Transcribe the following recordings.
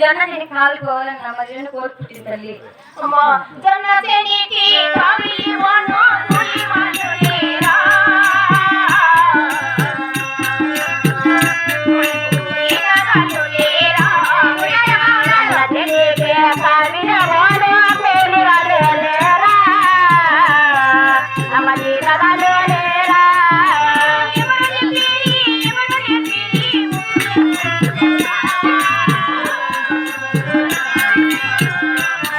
జొన్న తిని కాలు పోవాలని నా మధ్యలో కోరి పుట్టింది తల్లి. అమ్మా జొన్న శనికి కావిలి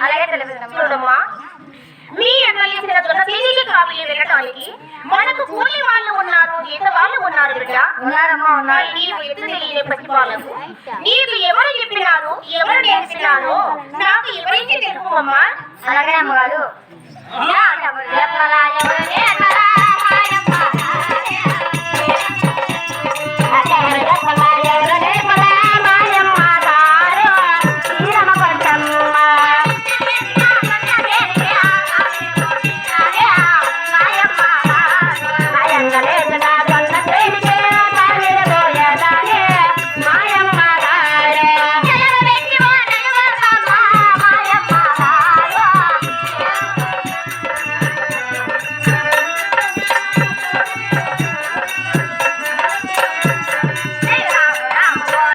అలాగే తెలియదు చూడమ్మా మీ ఎమ్మెల్యేసిన కావాలి వెళ్ళటానికి మనకు కూలి వాళ్ళు ఉన్నారు ఈత వాళ్ళు ఉన్నారు బిడ్డ ఉన్నారమ్మా ఉన్నారు మరి నీవు ఎత్తు తెలియని ప్రతిపాలకు నీకు ఎవరు చెప్పినారు ఎవరు నేర్పినారు నాకు ఎవరైతే తెలుపమ్మా అలాగే అమ్మగారు ఎవరు?